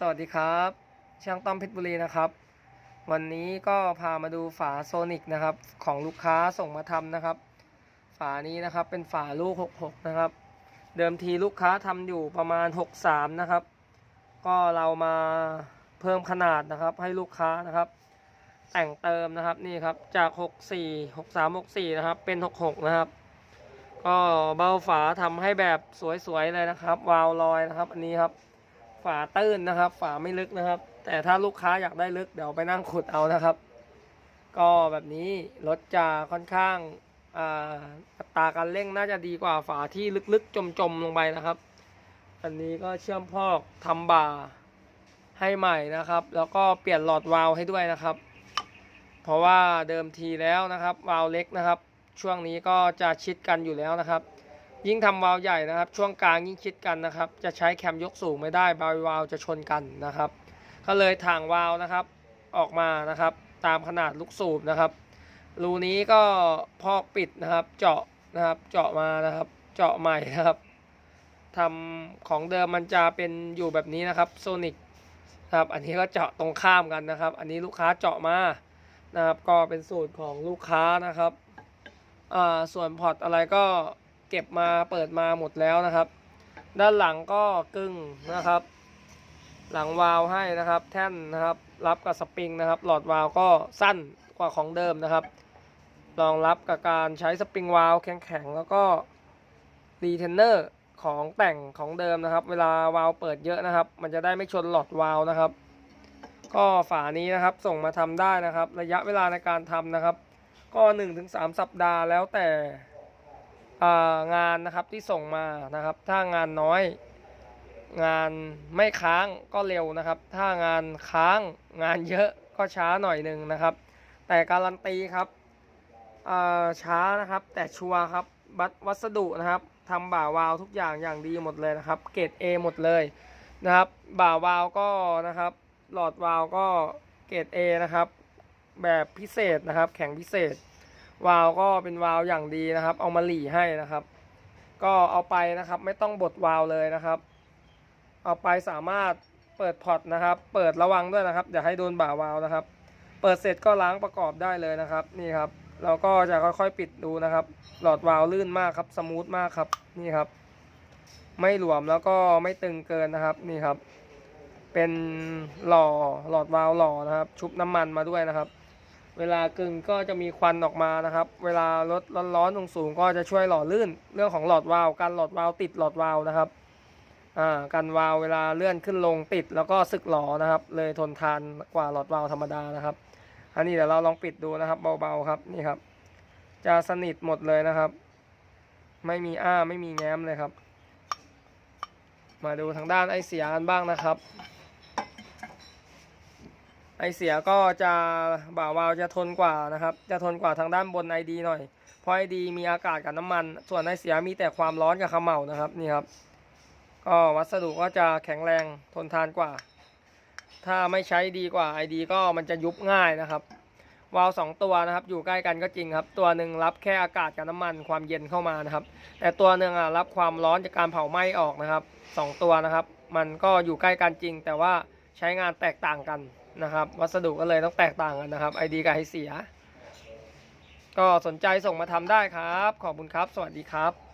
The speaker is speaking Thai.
สวัสดีครับ ช่างต้อมเพชรบุรีนะครับ วันนี้ก็พามาดูฝาโซนิกนะครับ ของลูกค้าส่งมาทำนะครับ ฝานี้นะครับเป็นฝาลูก 66 นะครับ เดิมทีลูกค้าทำอยู่ประมาณ 63 นะครับ ก็เรามาเพิ่มขนาดนะครับ ให้ลูกค้านะครับ แต่งเติมนะครับนี่ครับจาก 64 63 64 นะครับ เป็น 66 นะครับ ก็เบ้าฝาทำให้แบบสวยๆเลยนะครับ วาล์วลอยนะครับ อันนี้ครับ ฝาตื้นนะครับ ฝาไม่ลึกนะครับ แต่ถ้าลูกค้าอยากได้ลึกเดี๋ยวไปนั่งขุดเอานะครับ ก็แบบนี้รถจะค่อนข้างอัตราการเร่งน่าจะดีกว่าฝาที่ลึกๆ จมๆลงไปนะครับ อันนี้ก็เชื่อมพอกทำบ่าให้ใหม่นะครับ แล้วก็เปลี่ยนหลอดวาล์วให้ด้วยนะครับ เพราะว่าเดิมทีแล้วนะครับวาล์วเล็กนะครับ ช่วงนี้ก็จะชิดกันอยู่แล้วนะครับ ยิ่งทำวาล์วใหญ่นะครับ ช่วงกลางยิ่งชิดกันนะครับ จะใช้แคมยกสูงไม่ได้บาล์วาล์วจะชนกันนะครับ ก็เลยถ่างวาล์วนะครับออกมานะครับ ตามขนาดลูกสูบนะครับรูนี้ก็พอกปิดนะครับ เจาะนะครับ เจาะมานะครับ เจาะใหม่นะครับทำของเดิมมันจะเป็นอยู่แบบนี้นะครับโซนิกนะครับอันนี้ก็เจาะตรงข้ามกันนะครับ อันนี้ลูกค้าเจาะมานะครับ ก็เป็นสูตรของลูกค้านะครับอ่าส่วนพอร์ตอะไรก็ เก็บมาเปิดมาหมดแล้วนะครับ ด้านหลังก็กึ่งนะครับ หลังวาล์วให้นะครับ แท่นนะครับ รับกับสปริงนะครับ หลอดวาล์วก็สั้นกว่าของเดิมนะครับรองรับกับการใช้สปริงวาล์วแข็งๆแล้วก็รีเทนเนอร์ของแต่งของเดิมนะครับ เวลาวาล์วเปิดเยอะนะครับ มันจะได้ไม่ชนหลอดวาล์วนะครับ ก็ฝานี้นะครับส่งมาทำได้นะครับ ระยะเวลาในการทำนะครับ ก็ 1-3 สัปดาห์แล้วแต่ งานนะครับที่ส่งมานะครับ ถ้างานน้อย งานไม่ค้างก็เร็วนะครับ ถ้างานค้างงานเยอะก็ช้าหน่อยหนึ่งนะครับ แต่การันตีครับช้านะครับ แต่ชัวร์ครับบัตรวัสดุนะครับทำบ่าวาวทุกอย่างอย่างดีหมดเลยนะครับ เกรด A หมดเลยนะครับบ่าวาวก็นะครับ หลอดวาวก็เกรด A นะครับ แบบพิเศษนะครับ แข็งพิเศษ วาล์วก็เป็นวาล์วอย่างดีนะครับ เอามาหลีให้นะครับ ก็เอาไปนะครับ ไม่ต้องบดวาล์วเลยนะครับ เอาไปสามารถเปิดพอร์ตนะครับ เปิดระวังด้วยนะครับอย่าให้โดนบ่าวาล์วนะครับ เปิดเสร็จก็ล้างประกอบได้เลยนะครับ นี่ครับ เราก็จะค่อยๆปิดดูนะครับ หลอดวาล์วลื่นมากครับสมูทมากครับนี่ครับ ไม่หลวมแล้วก็ไม่ตึงเกินนะครับนี่ครับ เป็นหล่อหลอดวาล์วหล่อนะครับ ชุบน้ำมันมาด้วยนะครับ เวลากึ่งก็จะมีควันออกมานะครับ เวลารถร้อนๆตรงสูงก็จะช่วยหล่อลื่น เรื่องของหลอดวาล์วการหลอดวาล์วติดหลอดวาล์วนะครับอ่ากันวาล์วเวลาเลื่อนขึ้นลงติดแล้วก็สึกหลอนะครับ เลยทนทานกว่าหลอดวาล์วธรรมดานะครับ อันนี้เดี๋ยวเราลองปิดดูนะครับเบาๆครับนี่ครับ จะสนิทหมดเลยนะครับ ไม่มีอ้าไม่มีแง้มเลยครับ มาดูทางด้านไอเสียกันบ้างนะครับ ไอเสียก็จะบ่าวาวจะทนกว่านะครับ จะทนกว่าทางด้านบนไอดีหน่อย เพราะไอดีมีอากาศกับน้ำมัน ส่วนไอเสียมีแต่ความร้อนกับขม่านะครับนี่ครับ ก็วัสดุก็จะแข็งแรงทนทานกว่า ถ้าไม่ใช้ดีกว่า ID ก็มันจะยุบง่ายนะครับ วาล์วสองตัวนะครับ อยู่ใกล้กันก็จริงครับ ตัวหนึ่งรับแค่อากาศกับน้ำมันความเย็นเข้ามานะครับ แต่ตัวหนึ่งอะรับความร้อนจากการเผาไหม้ออกนะครับสองตัวนะครับ มันก็อยู่ใกล้กันจริง แต่ว่าใช้งานแตกต่างกัน นะครับ วัสดุก็เลยต้องแตกต่างกันนะครับ ID กับไอเสีย ก็สนใจส่งมาทำได้ครับ ขอบคุณครับ สวัสดีครับ